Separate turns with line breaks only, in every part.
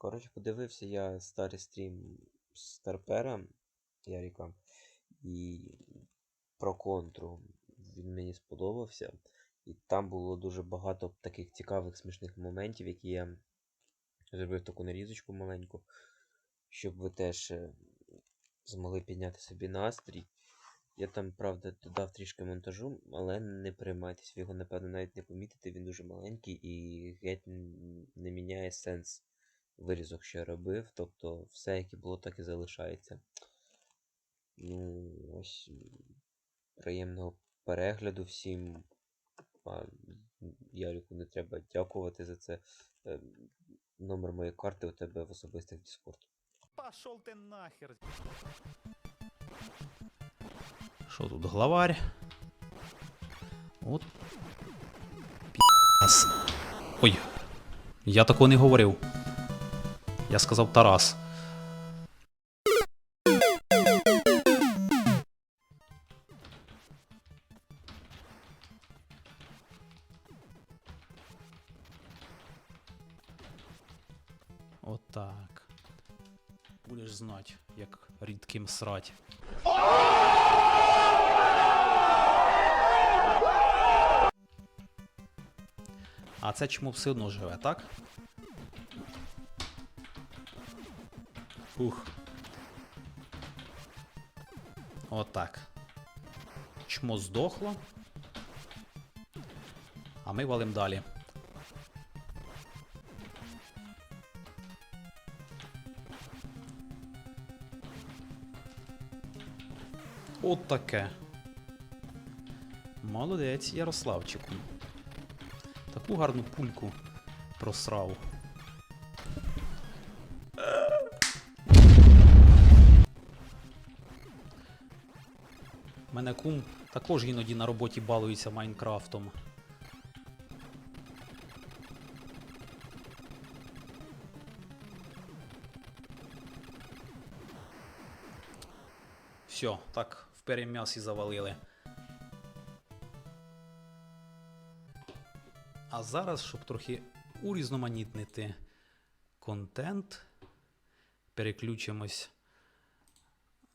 Коротше, подивився я старий стрім Старпера Яріка і про контру. Він мені сподобався. І там було дуже багато таких цікавих смішних моментів, які я зробив таку нарізочку маленьку, щоб ви теж е, змогли підняти собі настрій. Я там, правда, додав трішки монтажу, але не переймайтесь, ви його, напевно, навіть не помітите, він дуже маленький і геть не міняє сенс вирізок, що я робив. Тобто все, як і було, так і залишається. Ну, ось приємного перегляду всім. А, Ярику не треба дякувати за це. Е, Номер моєї карти у тебе в особистих Discord.
Пошел ты нахер.
Що тут, главарь? От. Піс. Ой. Я такого не говорив. Я сказав Тарас. Отак. Будеш знать, як рідким срать. А це чому все одно живе, так? Ух. Отак. Чмо здохло. А ми валим далі. От таке. Молодець, Ярославчику. Таку гарну пульку просрав. Мене кум також іноді на роботі балується Майнкрафтом. Все, так, в перем'ясі завалили. А зараз, щоб трохи урізноманітнити контент, переключимось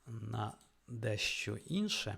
на дещо інше.